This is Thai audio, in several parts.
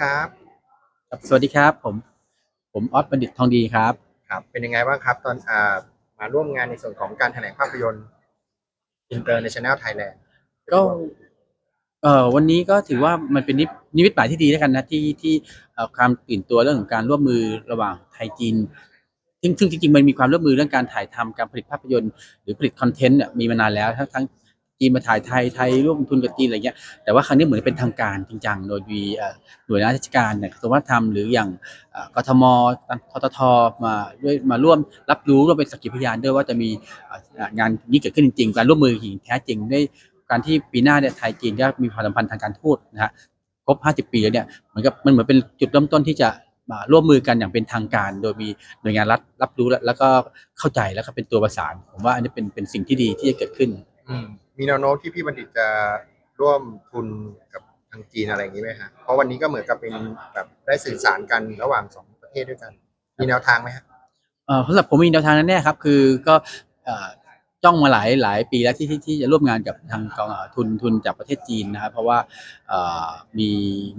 ครับครับสวัสดีครับ ผม ผมออสบัณฑิตทองดีครับ ครับ เป็นยังไงบ้างครับ ตอนอ่ามาร่วมงานในส่วนของการแถลงภาพยนตร์ International Thailand ก็เอ่อวันนี้ก็ถือว่ามันเป็นนิมนิมิตหมายที่ดีแล้วกันนะที่ที่เอ่อความตื่นตัวเรื่องของการร่วมมือระหว่างไทยจีน ซึ่งซึ่งจริงๆมันมีความร่วมมือเรื่องการถ่ายทำการผลิตภาพยนตร์ หรือผลิตคอนเทนต์เนี่ยมีมานานแล้วทั้งทั้ง จีนมาถ่ายไทยไทยร่วมทุนกับจีนอะไรเงี้ยแต่ว่าครั้งนี้เหมือนเป็นทางการจริงจังโดยมีหน่วยงานราชการเนี่ยกระทรวงวัฒนธรรมหรืออย่างกทมทททมาด้วยมาร่วมรับรู้ร่วมเป็นสักขีพยานด้วยว่าจะมีงานนี้เกิดขึ้นจริงๆการร่วมมืออย่างแท้จริงด้วยการที่ปีหน้าเนี่ยไทยจีนก็มีความสัมพันธ์ทางการทูตนะฮะครบ 50 ปีแล้วเนี่ยเหมือนกับมันเหมือนเป็นจุดเริ่มต้นที่จะมาร่วมมือกันอย่างเป็นทางการ โดยมีหน่วยงานรัฐรับรู้และแล้วก็เข้าใจแล้วก็เป็นตัวประสาน ผมว่าอันนี้เป็นเป็นสิ่งที่ดีที่จะเกิดขึ้น มมีแนวโน้มที่พี่บัณฑิตจะร่วมทุนกับทางจีนอะไรอย่างนี้ไหมฮะเพราะวันนี้ก็เหมือนกับเป็นแบบได้สื่อสารกันระหว่างสองประเทศด้วยกัน มีแนวทางไหมฮะเอ่อสำหรับผมมีแนวทางนั้นแน่ครับ คือก็เอ่อจ้องมาหลายหลายปีแล้วที่ที่ที่จะร่วมงานกับทางกองเอ่อทุนทุนจากประเทศจีนนะครับ เพราะว่าเอ่อมี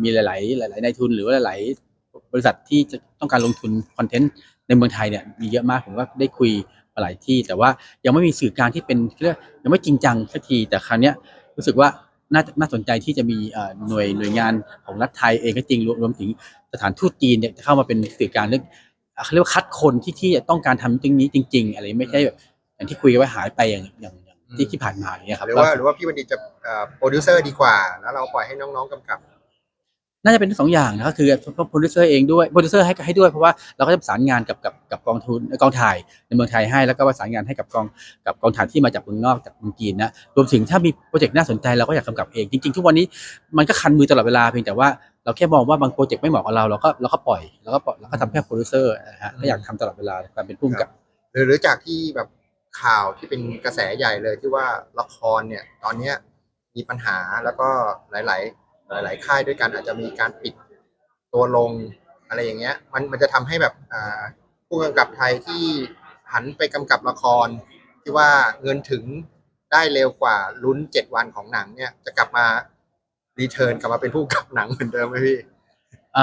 มีหลาย ๆ หลายๆนายทุนหรือว่าหลาย ๆ บริษัทที่จะต้องการลงทุนคอนเทนต์ในเมืองไทยเนี่ยมีเยอะมากผมก็ได้คุยมา หลายที่ แต่ว่ายังไม่มีสื่อกลางที่เป็นเรียกยังไม่จริงจังสักทีแต่คราวเนี้ยรู้สึกว่าน่าน่าสนใจที่จะมีเอ่อหน่วยหน่วยงานของรัฐไทยเองก็จริงรวมรวมถึงสถานทูตจีนเนี่ยจะเข้ามาเป็นสื่อกลางเรื่องอะเขาเรียกว่าคัดคนที่ที่ต้องการทำตรงนี้จริง ๆ อะไรไม่ใช่แบบอย่างที่คุยกันไว้หายไปอย่างอย่างอย่างที่ที่ผ่านมาอย่างเงี้ยครับหรือว่าหรือว่าพี่บัณฑิตจะโปรดิวเซอร์ดีกว่า แล้วเราปล่อยให้น้องๆกำกับ น่าจะเป็นทั้งสองอย่างนะก็คือโปรดิวเซอร์เองด้วยโปรดิวเซอร์ให้ให้ด้วยเพราะว่าเราก็จะประสานงานกับกับกับกองทุนกองถ่ายในเมืองไทยให้แล้วก็ประสานงานให้กับกองกับกองถ่ายที่มาจากเมืองนอกจากเมืองจีนนะรวมถึงถ้ามีโปรเจกต์น่าสนใจเราก็อยากกำกับเองจริง ๆ ทุกวันนี้มันก็คันมือตลอดเวลาเพียงแต่ว่าเราแค่มองว่าบางโปรเจกต์ไม่เหมาะกับเราเราก็เราก็ปล่อยเราก็ปล่อยเราก็ทำแค่โปรดิวเซอร์นะฮะก็อยากทำตลอดเวลาการเป็นผู้กำกับ หรือหรือจากที่แบบข่าวที่เป็นกระแสใหญ่เลยที่ว่าละครเนี่ย ตอนเนี้ยมีปัญหาแล้วก็หลาย ๆ หลายๆค่ายด้วยกันอาจจะมีการปิดตัวลงอะไรอย่างเงี้ย มันมันจะทำให้แบบผู้กำกับไทยที่หันไปกำกับละคร ที่ว่าเงินถึงได้เร็วกว่าลุ้นเจ็ดวันของหนังเนี่ย จะกลับมารีเทิร์นกลับมาเป็นผู้กำกับหนังเหมือนเดิมไหมพี่อ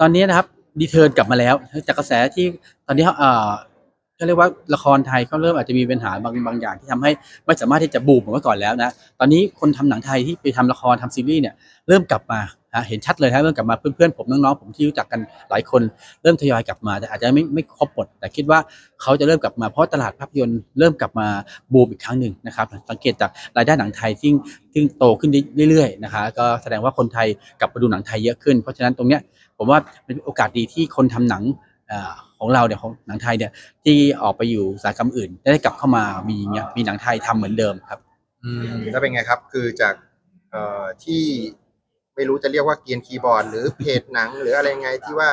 ตอนนี้นะครับดีเทิร์นกลับมาแล้ว จากกระแสที่ตอนนี้ เขาเรียกว่าละครไทยเขาเริ่มอาจจะมีปัญหาบางบางอย่างที่ทำให้ไม่สามารถที่จะบูมเหมือนเมื่อก่อนแล้วนะตอนนี้คนทำหนังไทยที่ไปทำละครทำซีรีส์เนี่ยเริ่มกลับมาเห็นชัดเลยฮะเริ่มกลับมาเพื่อนๆผมน้องๆผมที่รู้จักกันหลายคนเริ่มทยอยกลับมาแต่อาจจะไม่ไม่ครบหมดแต่คิดว่าเขาจะเริ่มกลับมาเพราะตลาดภาพยนตร์เริ่มกลับมาบูมอีกครั้งหนึ่งนะครับสังเกตจากรายได้หนังไทยที่ที่โตขึ้นเรื่อยๆนะคะก็แสดงว่าคนไทยกลับมาดูหนังไทยเยอะขึ้น เพราะฉะนั้นตรงเนี้ยผมว่าเป็นโอกาสดีที่คนทำหนัง ของเราเนี่ยของหนังไทยเนี่ยที่ออกไปอยู่อุตสาหกรรมอื่น ได้กลับเข้ามามีเนี่ยมีหนังไทยทำเหมือนเดิมครับ อืมแล้วเป็นไงครับ คือจากเอ่อที่ไม่รู้จะเรียกว่าเกียนคีย์บอร์ด หรือเพจหนังหรืออะไรไงที่ว่า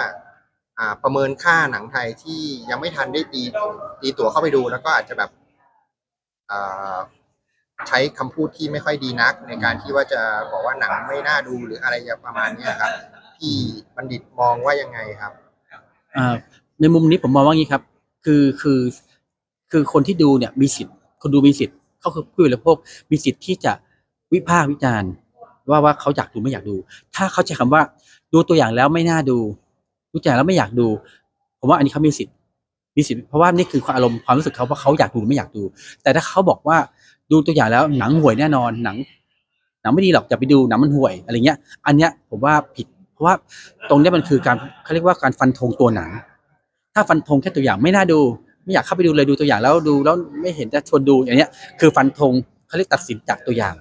อ่าประเมินค่าหนังไทยที่ยังไม่ทันได้ตีตีตั๋วเข้าไปดู แล้วก็อาจจะแบบอ่าใช้คำพูดที่ไม่ค่อยดีนัก ในการที่ว่าจะบอกว่าหนังไม่น่าดูหรืออะไรประมาณนี้ครับพี่บัณฑิตมองว่ายังไงครับ ในมุมนี้ผมมองว่างี้ครับ คือคือคือคนที่ดูเนี่ยมีสิทธิ์ คนดูมีสิทธิ์เขาคือผู้บริโภคมีสิทธิ์ที่จะวิพากษ์วิจารณ์ว่าว่าเขาอยากดูไม่อยากดู ถ้าเขาใช้คำว่าดูตัวอย่างแล้วไม่น่าดูดูตัวอย่างแล้วไม่อยากดู ผมว่าอันนี้เขามีสิทธิ์มีสิทธิ์เพราะว่านี่คือความอารมณ์ความรู้สึกเขาว่าเขาอยากดูไม่อยากดู แต่ถ้าเขาบอกว่าดูตัวอย่างแล้วหนังห่วยแน่นอนหนังหนังไม่ดีหรอกอย่าไปดูหนังมันห่วยอะไรเงี้ย อันเนี้ยผมว่าผิด เพราะว่าตรงนี้มันคือการเขาเรียกว่าการฟันธงตัวหนัง ถ้าฟันธงแค่ตัวอย่างไม่น่าดู ไม่อยากเข้าไปดูเลยดูตัวอย่างแล้วดูแล้วไม่เห็นจะชวนดูอย่างเนี้ย คือฟันธงเขาเรียกตัดสินจากตัวอย่าง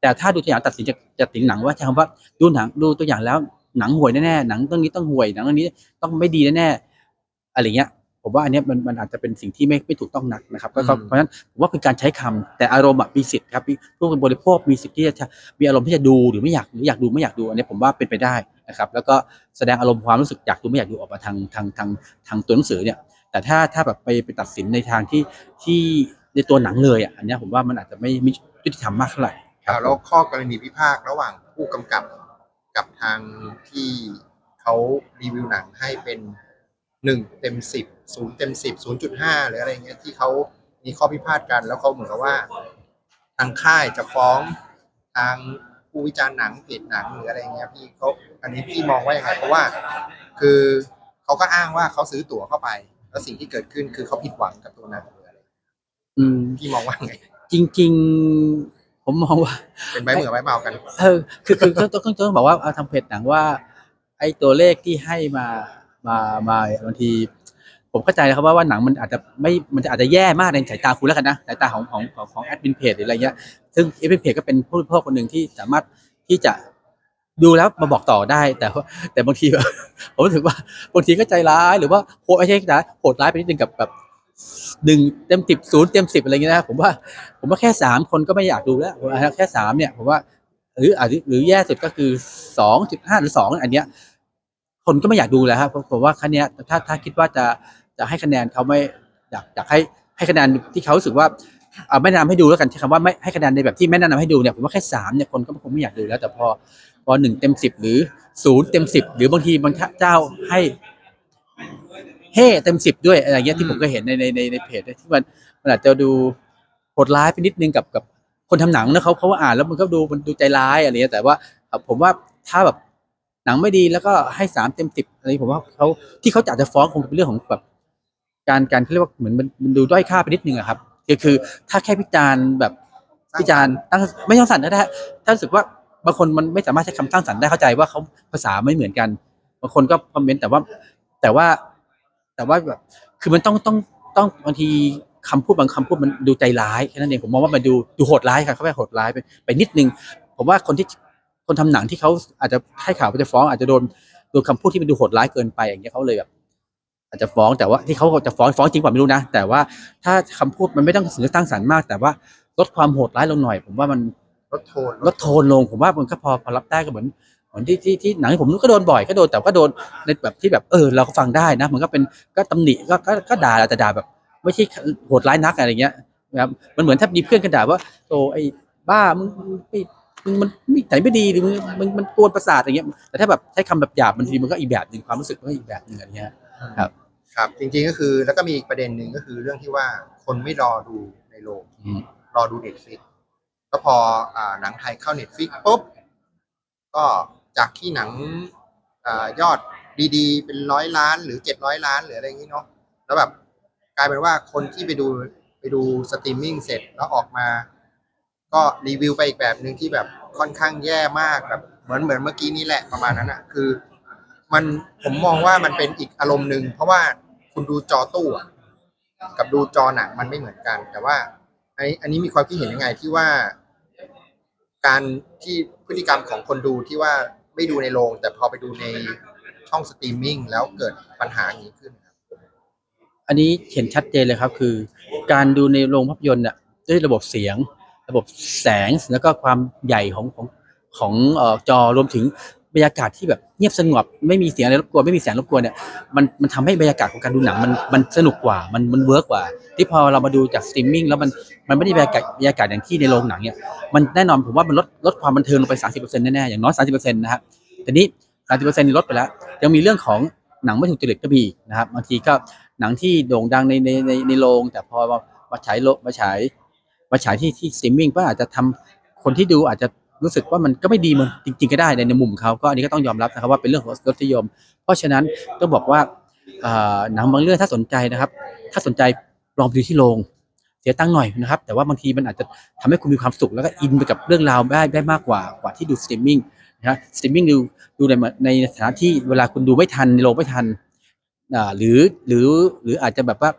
แต่ถ้าดูตัวอย่างตัดสินจากจากติงหนังว่าใช้คำว่าดูหนังดูตัวอย่างแล้วหนังห่วยแน่ๆหนังเรื่องนี้ต้องห่วยหนังเรื่องนี้ต้องไม่ดีแน่ๆอะไรเงี้ย ผมว่าอันเนี้ยมันมันอาจจะเป็นสิ่งที่ไม่ไม่ถูกต้องนักนะครับก็ก็อืมเพราะฉะนั้นผมว่าเป็นการใช้คำแต่อารมณ์อะมีสิทธิ์ครับผู้บริโภคมีสิทธิ์ที่จะมีอารมณ์ที่จะดูหรือไม่อยากหรืออยากดูไม่อยากดูอันเนี้ยผมว่าเป็นไปได้นะครับแล้วก็แสดงอารมณ์ความรู้สึกอยากดูไม่อยากดูออกมาทางทางทางทางตัวหนังสือเนี่ยแต่ถ้าถ้าแบบไปไปตัดสินในทางที่ที่ในตัวหนังเลยอะอันเนี้ยผมว่ามันอาจจะไม่ไม่ยุติธรรมมากเท่าไหร่อ่าแล้วข้อกรณีพิพาทระหว่างผู้กำกับกับทางที่เขารีวิวหนังให้เป็นหนึ่งเต็มสิบ ศูนย์เต็มสิบศูนย์จุดห้าหรืออะไรเงี้ยที่เขามีข้อพิพาทกัน แล้วเขาเหมือนกับว่าทางค่ายจะฟ้องทางผู้ผู้วิจารณ์หนังเพจหนังหรืออะไรเงี้ยพี่เขาอันนี้พี่มองว่ายังไงเพราะว่า คือเขาก็อ้างว่าเขาซื้อตั๋วเข้าไป แล้วสิ่งที่เกิดขึ้นคือเขาผิดหวังกับตัวหนังหรืออะไรอืม พี่มองว่าไง จริง ๆ ผมมองว่า เป็นใบเหมือใบเมากัน เออคือคือต้องต้องต้องบอกว่าเอาทางเพจหนังว่า ไอ้ตัวเลขที่ให้มามามาบางที ผมเข้าใจนะครับว่าว่าหนังมันอาจจะไม่มันจะอาจจะแย่มากในสายตาคุณแล้วกันนะสายตาของของของของแอดมินเพจหรืออะไรเงี้ยซึ่งแอดมินเพจก็เป็นผู้บริโภคคนหนึ่งที่สามารถที่จะดูแล้วมาบอกต่อได้ แต่ว่าแต่บางทีแบบผมรู้สึกว่าบางทีก็ใจร้ายหรือว่าโหดไม่ใช่นะโหดร้ายไปนิดนึงกับแบบหนึ่งเต็มสิบศูนย์เต็มสิบอะไรเงี้ยนะผมว่า ผมว่าแค่สามคนก็ไม่อยากดูแล้วแค่สามเนี่ยผมว่าหรืออาจจะหรือแย่สุดก็คือสองจุดห้าหรือสองอันเนี้ยคนก็ไม่อยากดูแล้วครับผมว่าคันเนี้ยถ้าถ้าคิดว่าจะ จะให้คะแนนเขาไม่อยากอยากให้ให้คะแนนที่เขารู้สึกว่าอ่าไม่แนะนำให้ดูแล้วกันใช้คำว่าไม่ให้คะแนนในแบบที่ไม่แนะนำให้ดูเนี่ยผมว่าแค่สามเนี่ยคนก็คงไม่อยากดูแล้ว แต่พอพอหนึ่งเต็มสิบหรือศูนย์เต็มสิบหรือบางทีบางเจ้าให้เฮ่เต็มสิบด้วยอะไรเงี้ยที่ผมก็เห็นในในในในเพจที่มันมันอาจจะดูโหดร้ายไปนิดนึงกับกับคนทำหนังนะเขาเขาอ่านแล้วมันก็ดูมันดูใจร้ายอะไรเงี้ยแต่ว่าเอ่อผมว่าถ้าแบบหนังไม่ดีแล้วก็ให้สามเต็มสิบอะไรผมว่าเขาที่เขาจะอาจจะฟ้องคงเป็นเรื่องของแบบ การการเขาเรียกว่าเหมือนมันมันดูด้อยค่าไปนิดนึงอะครับคือคือถ้าแค่พิจารณ์แบบพิจารณ์ตั้งไม่ต้องสั่นก็ได้ถ้ารู้สึกว่าบางคนมันไม่สามารถใช้คำสร้างสรรค์ได้เข้าใจว่าเขาภาษาไม่เหมือนกันบางคนก็คอมเมนต์แต่ว่าแต่ว่าแต่ว่าแบบคือมันต้องต้องต้องบางทีคำพูดบางคำพูดมันดูใจร้ายแค่นั้นเองผมมองว่ามันดูดูโหดร้ายครับเขาไปโหดร้ายไปไปนิดนึง ผมว่าคนที่คนทำหนังที่เขาอาจจะให้ข่าวไปจะฟ้องอาจจะโดนโดนคำพูดที่มันดูโหดร้ายเกินไปอย่างเงี้ยเขาเลยแบบ อาจจะฟ้องแต่ว่าที่เขาจะฟ้องฟ้องจริงเปล่าไม่รู้นะ แต่ว่าถ้าคำพูดมันไม่ต้องถึงกับสร้างสรรค์มาก แต่ว่าลดความโหดร้ายลงหน่อย ผมว่ามันลดโทนลดโทนลงผมว่ามันก็พอพอรับได้ก็เหมือนเหมือนที่ที่ที่หนังที่ผมก็โดนบ่อยก็โดนแต่ก็โดนในแบบที่แบบเออเราก็ฟังได้นะ มันก็เป็นก็ตำหนิก็ก็ก็ด่าแต่ด่าแบบ ไม่ใช่โหดร้ายนักอะไรเงี้ยนะครับมันเหมือนถ้ามีเพื่อนกันด่าว่าโตไอ้บ้ามึงไม่มึงมันไม่ไหนไม่ดีหรือมึงมึงมันกวนประสาทอะไรเงี้ยแต่ถ้าแบบใช้คำแบบหยาบบางทีมันก็อีกแบบหนึ่งความรู้สึกมันก็อีกแบบหนึ่งอะไรเงี้ยครับ ครับจริงๆก็คือแล้วก็มีอีกประเด็นหนึ่งก็คือเรื่องที่ว่าคนไม่รอดูในโรงอืม รอดูเน็ตฟิกก็พออ่าหนังไทยเข้าเน็ตฟิกปุ๊บ ก็จากที่หนังอายอดดีๆ เป็นร้อยล้านหรือเจ็ดร้อยล้านหรืออะไรอย่างนี้เนาะแล้วแบบกลายเป็นว่าคนที่ไปดูไปดูสตรีมมิ่งเสร็จแล้วออกมา ก็รีวิวไปอีกแบบหนึ่งที่แบบค่อนข้างแย่มากแบบเหมือนเหมือนเมื่อกี้นี้แหละประมาณนั้นอะคือ มันผมมองว่ามันเป็นอีกอารมณ์หนึ่งเพราะว่าคุณดูจอตู้อะกับดูจอหนังมันไม่เหมือนกัน แต่ว่าอันนี้อันนี้มีความคิดเห็นยังไงที่ว่า การที่พฤติกรรมของคนดูที่ว่าไม่ดูในโรงแต่พอไปดูในช่องสตรีมมิ่งแล้วเกิดปัญหาอย่างนี้ขึ้นครับอันนี้เห็นชัดเจนเลยครับ คือ การดูในโรงภาพยนตร์น่ะด้วยระบบเสียง ระบบแสงแล้วก็ความใหญ่ของของของเอ่อจอรวมถึง บรรยากาศที่แบบเงียบสงบไม่มีเสียงอะไรรบกวนไม่มีแสงรบกวนเนี่ยมันมันทำให้บรรยากาศของการดูหนังมันมันสนุกกว่ามันมันเวิร์กกว่า ที่พอเรามาดูจากสตรีมมิ่งแล้วมันมันไม่ได้บรรยากาศบรรยากาศอย่างที่ในโรงหนังเนี่ยมันแน่นอนผมว่ามันลดลดความบันเทิงลงไป 30%แน่ๆอย่างน้อย30%นะครับแต่นี้30%นี่ลดไปแล้วยังมีเรื่องของหนังไม่ถูกจริตก็มีอีนะครับบางทีก็หนังที่โด่งดังในในในในโรง แต่พอมามาฉายโลมาฉายมาฉายที่ที่สตรีมมิ่งก็อาจจะทำคนที่ดูอาจจะ รู้สึกว่ามันก็ไม่ดีมันจริง ๆ ก็ได้ในในมุมเขาก็อันนี้ก็ต้องยอมรับนะครับว่าเป็นเรื่องของรสนิยม เพราะฉะนั้นต้องบอกว่าหนังบางเรื่องถ้าสนใจนะครับ ถ้าสนใจลองไปดูที่โรงเสียตังค์หน่อยนะครับ แต่ว่าบางทีมันอาจจะทำให้คุณมีความสุข แล้วก็อินไปกับเรื่องราวได้ได้มากกว่ากว่าที่ดูสตรีมมิ่งนะฮะสตรีมมิ่งดูดูในในฐานที่เวลาคุณดูไม่ทันในโรงไม่ทันหรือหรือหรืออาจจะแบบว่า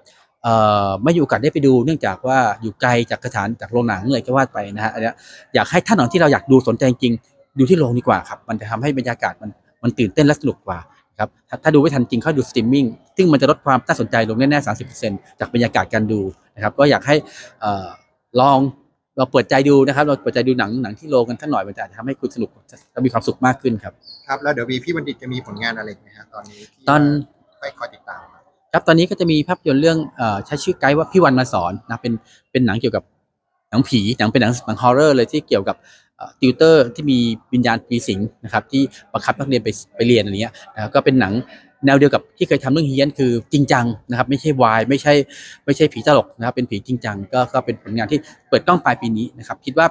ไม่มีโอกาสได้ไปดูเนื่องจากว่าอยู่ไกลจากสถานจากโรงหนังเลยก็ว่าไปนะฮะอันเนี้ยอยากให้ท่านหนังที่เราอยากดูสนใจจริงๆดูที่โรงดีกว่าครับ มันจะทำให้บรรยากาศมันมันตื่นเต้นและสนุกกว่าครับถ้าถ้าดูไม่ทันจริงเข้าดูสตรีมมิ่งซึ่งมันจะลดความน่าสนใจลงแน่ๆสามสิบเปอร์เซ็นต์จากบรรยากาศการดูนะครับ ก็อยากให้เอ่อลองเราเปิดใจดูนะครับ เราเปิดใจดูหนังหนังที่โรงกันสักหน่อยมันจะทำให้คุณสนุกและมีความสุขมากขึ้นครับ ครับ แล้วเดี๋ยววีพี่บัณฑิตจะมีผลงานอะไรอีกไหมฮะตอนนี้ที่ตอนค่อยคอยติดตาม ครับตอนนี้ก็จะมีภาพยนตร์เรื่องใช้ชื่อไกด์ว่าพี่วันมาสอนนะเป็นเป็นหนังเกี่ยวกับหนังผีหนังเป็นหนังหนังฮอร์เรอร์เลยที่เกี่ยวกับติวเตอร์ที่มีวิญญาณปีสิงนะครับที่บังคับนักเรียนไปไปเรียนอะไรเงี้ยนะครับก็เป็นหนังแนวเดียวกับที่เคยทำเรื่องเฮียนคือจริงจังนะครับไม่ใช่วายไม่ใช่ไม่ใช่ผีตลกนะครับเป็นผีจริงจังก็ก็เป็นผลงานที่เปิดกล้องปลายปีนี้นะครับคิดว่า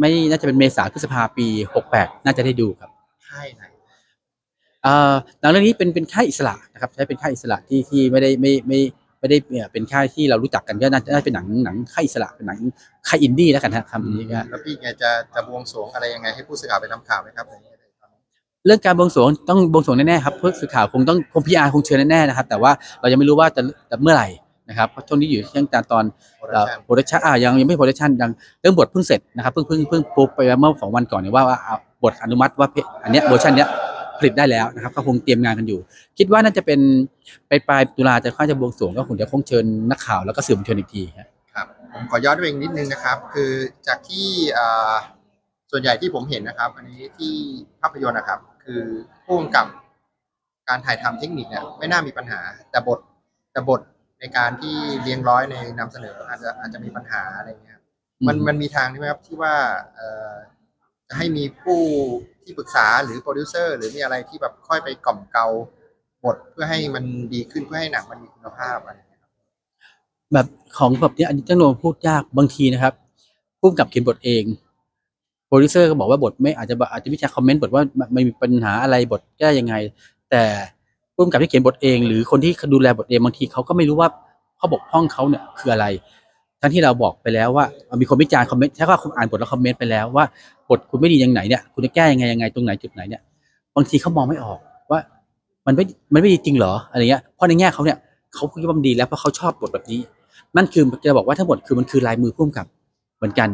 ไม่น่าจะเป็นเมษาพฤษภาปีหกแปดน่าจะได้ดูครับค่ายไหนเอ่ หนังเรื่องนี้เป็นเป็นค่ายอิสระนะครับใช้เป็นค่ายอิสระที่ที่ไม่ได้ไม่ไม่ไม่ได้เนี่ยเป็นค่ายที่เรารู้จักกันก็น่าจะน่าจะเป็นหนังหนังค่ายอิสระเป็นหนังค่ายอินดี้แล้วกันนะครับคำนี้ก็แล้วพี่แกจะจะบวงสรวงอะไรยังไงให้ผู้สื่อข่าวไปทำข่าวไหมครับเรื่องการบวงสรวงต้องบวงสรวงแน่ๆครับเพื่อสื่อข่าวคงต้องคงพีอาร์คงเชิญแน่ๆนะครับแต่ว่าเรายังไม่รู้ว่าจะจะเมื่อไหร่นะครับเพราะช่วงนี้อยู่ช่วงการตอนโปรดักชั่นโปรดักชันอ่ายังยังไม่โปรดักชันยังเรื่องบทเพิ่งเสร็จนะครับเพิ่งเพิ่งเพิ่งปุ๊บไปเมื่อสองวันก่อนเนี่ยว่าว่าอ่าบทอนุมัติว่าเพอันเนี้ยเวอร์ชันเนี้ย ผลิตได้แล้วนะครับ ก็คงเตรียมงานกันอยู่ คิดว่าน่าจะเป็นไปปลายตุลาจะค่อยจะบวงสรวงก็คงจะคงเชิญนักข่าวแล้วก็สื่อมวลชนอีกทีฮะครับผมขอย้อนไปอีกนิดนึงนะครับ คือจากที่อ่าส่วนใหญ่ที่ผมเห็นนะครับ อันนี้ที่ภาพยนตร์นะครับ คือพ่วงกับการถ่ายทำเทคนิคเนี่ยไม่น่ามีปัญหา แต่บทแต่บทในการที่เรียงร้อยในนำเสนออาจจะอาจจะมีปัญหาอะไรเงี้ยมันมันมีทางใช่ไหมครับที่ว่าเอ่อจะให้มีผู้ ที่ปรึกษาหรือโปรดิวเซอร์หรือมีอะไรที่แบบค่อยไปกล่อมเกลาบทเพื่อให้มันดีขึ้นเพื่อให้หนังมันมีคุณภาพอะไรอย่างเงี้ยครับแบบของแบบเนี้ยอันนี้ต้องลงพูดยากบางทีนะครับพุ่มกับเขียนบทเองโปรดิวเซอร์ก็บอกว่าบทไม่อาจจะอาจจะวิจารณ์คอมเมนต์บทว่าไม่มีปัญหาอะไรบทแก้ยังไง แต่พุ่มกับที่เขียนบทเอง หรือคนที่ดูแลบทเองบางทีเขาก็ไม่รู้ว่าข้อบกพร่องเขาเนี่ยคืออะไร ทั้งที่เราบอกไปแล้วว่ามีคนวิจารณ์คอมเมนต์ใช่ว่าคุณอ่านบทแล้วคอมเมนต์ไปแล้วว่าบทคุณไม่ดียังไงเนี่ยคุณจะแก้ยังไงยังไงตรงไหนจุดไหนเนี่ยบางทีเขามองไม่ออกว่ามันไม่มันไม่ดีจริงเหรออะไรเงี้ยเพราะในแง่เขาเนี่ยเขาคิดว่ามันดีแล้วเพราะเขาชอบบทแบบนี้ นั่นคือจะบอกว่าทั้งหมดคือมันคือลายมือพุ่มกับเหมือนกัน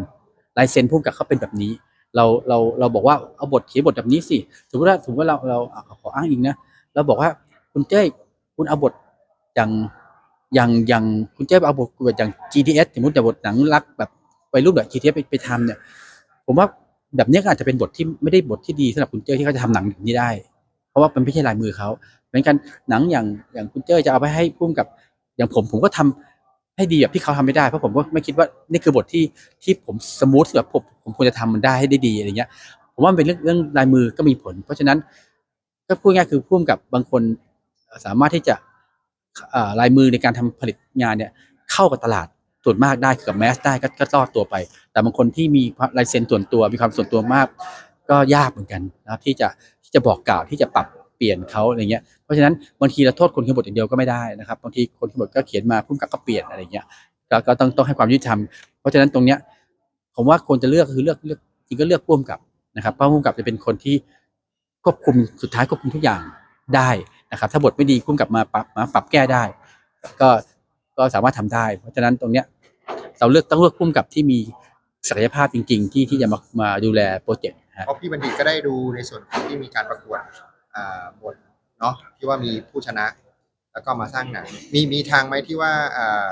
ลายเซ็นพุ่มกับเขาเป็นแบบนี้ เราเราเราบอกว่าเอาบทเขียนบทแบบนี้สิสมมติว่าสมมติว่าเราเราขออ้างอิงนะเราบอกว่าคุณเจ้คุณเอาบทอย่าง อย่างอย่างคุณเจ้ยเอาบทแบบอย่าง GTS สมมติแต่บทหนังรักแบบไปรูปแบบ GTS ไปไปทำเนี่ย ผมว่าแบบเนี้ยก็อาจจะเป็นบทที่ไม่ได้บทที่ดีสำหรับคุณเจ้ที่เขาจะทำหนังแบบนี้ได้ เพราะว่ามันไม่ใช่ลายมือเขาเหมือนกันหนังอย่างอย่างคุณเจ้จะเอาไปให้พุ่มกับ อย่างผมผมก็ทำให้ดีแบบที่เขาทำไม่ได้เพราะผมก็ไม่คิดว่านี่คือบทที่ที่ผมสมูทแบบผมผมควรจะทำมันได้ให้ได้ดีอะไรเงี้ย ผมว่าเป็นเรื่องเรื่องลายมือก็มีผล เพราะฉะนั้นก็พูดง่ายคือพุ่มกับบางคนสามารถที่จะ ลายมือในการทำผลิตงานเนี่ยเข้ากับตลาดส่วนมากได้กับแมสได้ก็ก็รอดตัวไป แต่บางคนที่มีลายเซ็นส่วนตัวมีความส่วนตัวมาก ก็ยากเหมือนกันนะครับที่จะที่จะบอกกล่าวที่จะปรับเปลี่ยนเขาอะไรเงี้ย เพราะฉะนั้นบางทีเราโทษคนเขียนบทอย่างเดียวก็ไม่ได้นะครับบางทีคนเขียนบทก็เขียนมาพุ่มกับก็เปลี่ยนอะไรเงี้ยก็ก็ต้องต้องให้ความยุติธรรม เพราะฉะนั้นตรงเนี้ยผมว่าควรจะเลือกคือเลือกเลือกจริงก็เลือกพุ่มกับนะครับเพราะพุ่มกับจะเป็นคนที่ควบคุมสุดท้ายควบคุมทุกอย่างได้ นะครับ ถ้าบทไม่ดีพุ่มกับมาปรับมาปรับแก้ได้ ก็ก็สามารถทำได้ เพราะฉะนั้นตรงเนี้ยเราเลือกต้องเลือกพุ่มกับที่มีศักยภาพจริง ๆ ที่ที่จะมามาดูแลโปรเจกต์เพราะพี่บัณฑิตก็ได้ดูในส่วนของที่มีการประกวดอ่าบทเนาะที่ว่ามีผู้ชนะ แล้วก็มาสร้างหนังมีมีทางไหมที่ว่าอ่า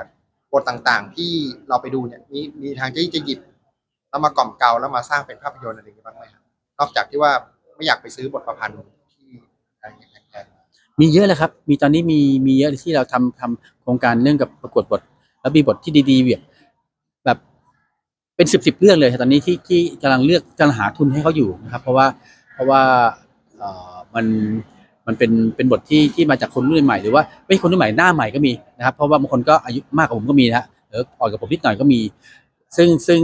บทต่างๆ ที่เราไปดูเนี่ยมีมีทางที่จะหยิบแล้วมากล่อมเกลาแล้วมาสร้างเป็นภาพยนตร์อะไรอย่างนี้บ้างไหมครับนอกจากที่ว่าไม่อยากไปซื้อบทประพันธ์ที่อะไรอย่างเงี้ยแพง มีเยอะเลยครับ มีตอนนี้มีมีเยอะที่เราทำทำโครงการเรื่องกับประกวดบท แล้วมีบทที่ดีๆแบบแบบเป็นสิบสิบเรื่องเลยตอนนี้ที่ที่กำลังเลือกกำลังหาทุนให้เขาอยู่นะครับ เพราะว่าเพราะว่าเอ่อมันมันเป็นเป็นบทที่ที่มาจากคนรุ่นใหม่หรือว่าไม่คนรุ่นใหม่หน้าใหม่ก็มีนะครับ เพราะว่าบางคนก็อายุมากกว่าผมก็มีนะหรืออ่อนกับผมนิดหน่อยก็มี ซึ่งซึ่ง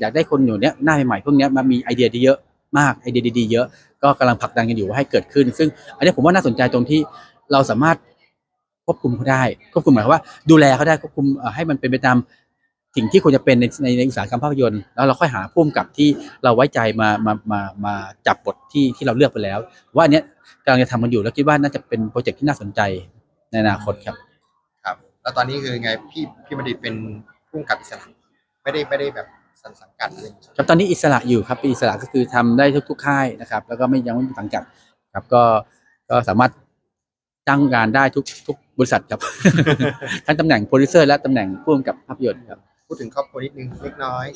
อยากได้คนอยู่เนี้ยหน้าใหม่ๆพวกเนี้ยมามีไอเดียดีเยอะ มากไอเดียดีๆเยอะก็กำลังผลักดันกันอยู่ว่าให้เกิดขึ้น ซึ่งอันนี้ผมว่าน่าสนใจตรงที่เราสามารถควบคุมเขาได้ควบคุมหมายความว่า ดูแลเขาได้ควบคุมให้มันเป็นไปตามสิ่งที่ควรจะเป็นในในในอุตสาหกรรมภาพยนตร์แล้วเราค่อยหาพุ่มกับที่เราไว้ใจมามามามาจับบทที่ที่เราเลือกไปแล้ว ว่าอันเนี้ยกำลังจะทำมันอยู่แล้วคิดว่าน่าจะเป็นโปรเจกต์ที่น่าสนใจในอนาคตครับ ครับ แล้วตอนนี้คือไงพี่พี่บัณฑิตเป็นผู้กำกับอิสระไม่ได้ไม่ได้แบบ สังสังกัดอะไรอย่างเงี้ยครับตอนนี้อิสระอยู่ครับเป็นอิสระก็คือทำได้ทุกทุกๆค่ายนะครับ แล้วก็ไม่ยังไม่มีสังกัดครับก็ก็สามารถจ้างงานได้ทุกทุกบริษัทครับ ทั้งตำแหน่งโปรดิวเซอร์และตำแหน่งผู้กำกับภาพยนตร์ครับพูดถึงครอบครัวนิดนึงเล็กน้อย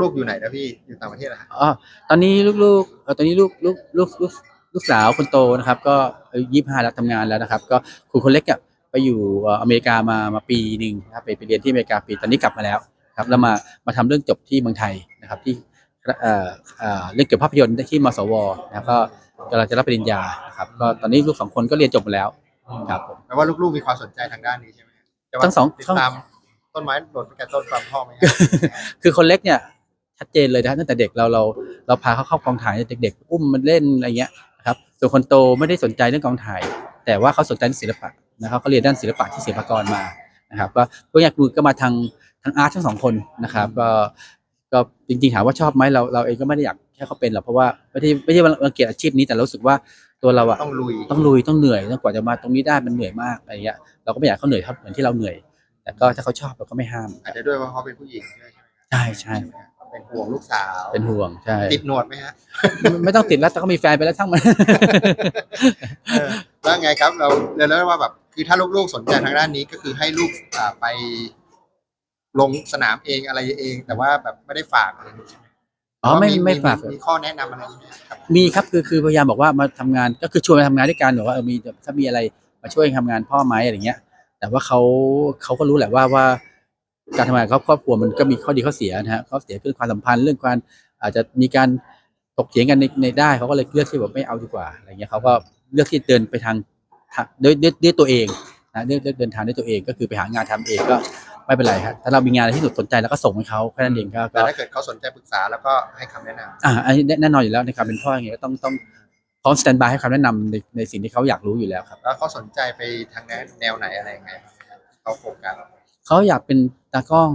ลูกๆอยู่ไหนนะพี่อยู่ต่างประเทศเหรอฮะอ๋อตอนนี้ลูกๆเอ่อตอนนี้ลูกลูกลูกลูกลูกสาวคนโตนะครับ ก็อายุยี่ห้าแล้วทำงานแล้วนะครับ ก็คุณคนเล็กอะไปอยู่เอ่ออเมริกามามาปีหนึ่งนะครับไปไปเรียนที่อเมริกาปีตอนนี้กลับมาแล้ว ครับแล้วมามาทำเรื่องจบที่เมืองไทยนะครับที่เอ่อเอ่อเรื่องเกี่ยวกับภาพยนตร์ที่มสวนะครับก็กำลังจะรับปริญญานะครับก็ตอนนี้ลูกสองคนก็เรียนจบหมดแล้วครับผมแปลว่าลูกๆมีความสนใจทางด้านนี้ใช่ไหมจะว่าทั้งสอง ติดตามต้นไม้โดดไปกับต้นฟาร์มพ่อไหมฮะคือคนเล็กเนี่ยชัดเจนเลยนะตั้งแต่เด็กเราเราเราพาเขาเข้ากองถ่ายเด็กๆอุ้มมันเล่นอะไรเงี้ยนะครับส่วนคนโตไม่ได้สนใจเรื่องกองถ่าย แต่ว่าเขาสนใจเรื่องศิลปะนะครับเขาเรียนด้านศิลปะที่ศิลปากรมา นะครับก็พวกนี้คือก็มาทางทางอาร์ตทั้งสองคนนะครับก็ก็จริงๆถามว่าชอบไหมเราเราเองก็ไม่ได้อยากแค่เขาเป็นหรอกเพราะว่าไม่ได้ไม่ใช่ว่ารังเกียจอาชีพนี้แต่เรารู้สึกว่าตัวเราอะต้องลุยต้องลุยต้องเหนื่อยต้องกว่าจะมาตรงนี้ได้มันเหนื่อยมากอะไรเงี้ยเราก็ไม่อยากให้เขาเหนื่อยเท่าเหมือนที่เราเหนื่อย แต่ก็ถ้าเขาชอบเราก็ไม่ห้ามอาจจะด้วยว่าเขาเป็นผู้หญิงด้วยใช่ไหมใช่ใช่เป็นห่วงลูกสาวเป็นห่วงใช่ติดหนวดไหมฮะไม่ไม่ต้องติดแล้วแต่ก็มีแฟนไปแล้วทั้งมันเออแล้วไงครับเราเรียนแล้วว่าแบบ คือถ้าลูกๆสนใจทางด้านนี้ก็คือให้ลูกอ่าไปลงสนามเองอะไรเอง แต่ว่าแบบไม่ได้ฝากอะไรใช่ไหมอ๋อไม่หรือว่ไม่ฝาก มีข้อแนะนำอะไรไหมครับ มีครับคือคือพยายามบอกว่ามาทำงานก็คือชวนมาทำงานด้วยกันบอกว่าเออมีถ้ามีอะไรมาช่วยทำงานพ่อไหมอะไรเงี้ย แต่ว่าเขาเขาก็รู้แหละว่าว่า การทำงานครอบครอบครัวมันก็มีข้อดีข้อเสียนะฮะข้อเสียคือความสัมพันธ์เรื่องการอาจจะมีการตกเถียงกันในในได้เขาก็เลยเลือกที่แบบไม่เอาดีกว่าอะไรเงี้ยเขาก็เลือกที่เดินไปทางทาง ด้วยด้วยด้วยตัวเองนะเลือกเลือกเดินทางด้วยตัวเองก็คือไปหางานทำเองก็ไม่เป็นไรครับถ้าเรามีงานอะไรที่สนใจเราก็ส่งให้เขาแค่นั้นเองก็แต่ก็ถ้าเกิดเขาสนใจปรึกษาแล้วก็ให้คำแนะนำอ่าอันนี้แน่นอนอยู่แล้วในการเป็นพ่ออย่างเงี้ยก็ต้องต้องพร้อมสแตนบายให้คำแนะนำในในสิ่งที่เขาอยากรู้อยู่แล้วครับ แล้วเขาสนใจไปทางแนวไหนอะไรยังไงเขาโฟกัสเขาอยากเป็นตากล้อง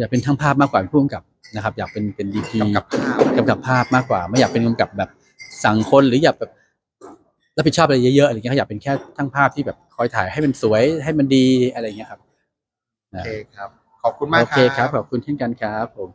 อยากเป็นทั้งภาพมากกว่าเป็นผู้กำกับนะครับ อยากเป็นเป็นดีพีกำกับภาพกำกับภาพมากกว่า ไม่อยากเป็นกำกับแบบสั่งคนหรืออยากแบบ รับผิดชอบอะไรเยอะๆอะไรเงี้ยเขาอยากเป็นแค่ทั้งภาพที่แบบคอยถ่ายให้มันสวยให้มันดีอะไรเงี้ยครับโอเคครับ ขอบคุณมากโอเคครับขอบคุณเช่นกันครับผม